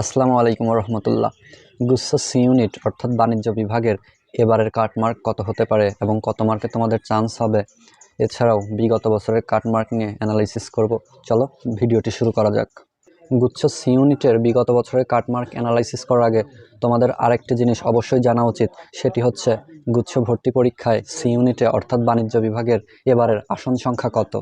আসসালামু আলাইকুম রহমতুল্লাহ গুচ্ছ সি ইউনিট, অর্থাৎ বাণিজ্য বিভাগের এবারের কাটমার্ক কত হতে পারে এবং কত মার্কে তোমাদের চান্স হবে? এছাড়াও বিগত বছরের কাটমার্ক নিয়ে অ্যানালাইসিস করব। চলো ভিডিওটি শুরু করা যাক। গুচ্ছ সি ইউনিটের বিগত বছরের কাটমার্ক অ্যানালাইসিস করার আগে তোমাদের আরেকটি জিনিস অবশ্যই জানা উচিত, সেটি হচ্ছে গুচ্ছ ভর্তি পরীক্ষায় সি ইউনিটে, অর্থাৎ বাণিজ্য বিভাগের এবারের আসন সংখ্যা কত?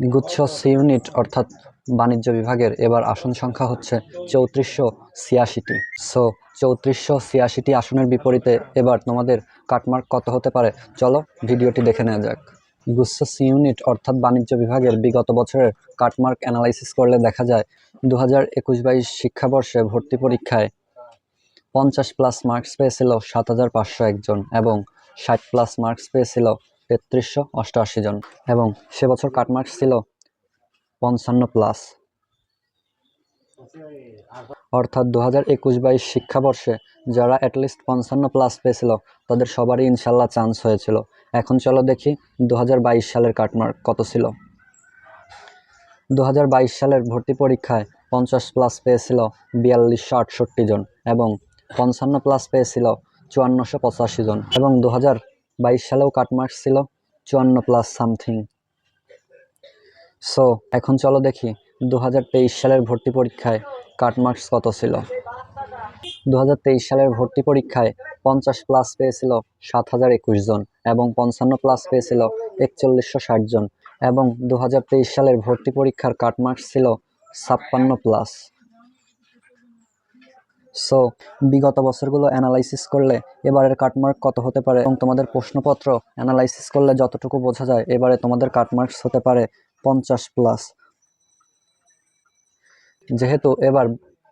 গুচ্ছ সি ইউনিট, অর্থাৎ বাণিজ্য বিভাগের এবার আসন সংখ্যা হচ্ছে চৌত্রিশশো ছিয়াশিটি। সো চৌত্রিশশো ছিয়াশিটি আসনের বিপরীতে এবার তোমাদের কাটমার্ক কত হতে পারে? চলো ভিডিওটি দেখে নেওয়া যাক। গুচ্ছ সি ইউনিট অর্থাৎ বাণিজ্য বিভাগের বিগত বছরের কাটমার্ক অ্যানালাইসিস করলে দেখা যায় দু হাজার একুশ বাইশ শিক্ষাবর্ষে ভর্তি পরীক্ষায় পঞ্চাশ প্লাস মার্কস পেয়েছিল সাত হাজার পাঁচশো একজন এবং ষাট প্লাস মার্কস পেয়েছিল তেত্রিশশো অষ্টআশি জন। এবং সে বছর কাটমার্কস ছিল পঞ্চান্ন প্লাস অর্থাৎ দু হাজার একুশ বাইশ শিক্ষাবর্ষে যারা অ্যাটলিস্ট পঞ্চান্ন প্লাস পেয়েছিল, তাদের সবারই ইনশাল্লাহ চান্স হয়েছিল। এখন চলো দেখি দু হাজার বাইশ সালের কাটমার্ক কত ছিল। দু হাজার বাইশ সালের ভর্তি পরীক্ষায় পঞ্চাশ প্লাস পেয়েছিল বিয়াল্লিশশো আটষট্টি জন এবং পঞ্চান্ন প্লাস পেয়েছিল চুয়ান্নশো পঁচাশি জন এবং দু হাজার বাইশ সালেও কাটমার্ক ছিল চুয়ান্ন প্লাস সামথিং সো এখন চলো দেখি দু হাজার তেইশ সালের ভর্তি পরীক্ষায় কাটমার্কস কত ছিল? দু হাজার তেইশ সালের ভর্তি পরীক্ষায় পঞ্চাশ প্লাস পেয়েছিল সাত হাজার একুশ জন এবং পঞ্চান্ন প্লাস পেয়েছিল একচল্লিশশো ষাট জন এবং দু হাজার তেইশ সালের ভর্তি পরীক্ষার কাটমার্কস ছিল ছাপ্পান্ন প্লাস সো বিগত বছরগুলো অ্যানালাইসিস করলে এবারের কাটমার্ক কত হতে পারে? এবং তোমাদের প্রশ্নপত্র অ্যানালাইসিস করলে যতটুকু বোঝা যায়, এবারে তোমাদের কাটমার্কস হতে পারে পঞ্চাশ প্লাস যেহেতু এবার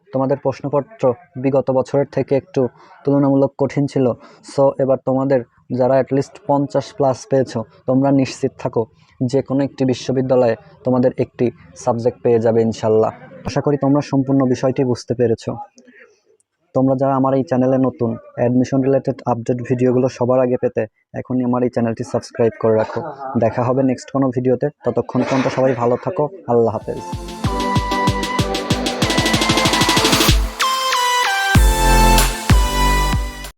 তোমাদের প্রশ্নপত্র বিগত বছরের থেকে একটু তুলনামূলক কঠিন ছিল সো এবার তোমাদের যারা অ্যাটলিস্ট পঞ্চাশ প্লাস পেয়েছ, তোমরা নিশ্চিত থাকো যে কোনো একটি বিশ্ববিদ্যালয়ে তোমাদের একটি সাবজেক্ট পেয়ে যাবে ইনশাল্লাহ। আশা করি তোমরা সম্পূর্ণ বিষয়টি বুঝতে পেরেছ। তোমরা যারা আমার এই চ্যানেলে নতুন অ্যাডমিশন রিলেটেড আপডেট ভিডিওগুলো সবার আগে পেতে এখনই আমার এই চ্যানেলটি সাবস্ক্রাইব করে রাখো। দেখা হবে নেক্সট কোনো ভিডিওতে। ততক্ষণ পর্যন্ত সবাই ভালো থাকো। আল্লাহ হাফেজ।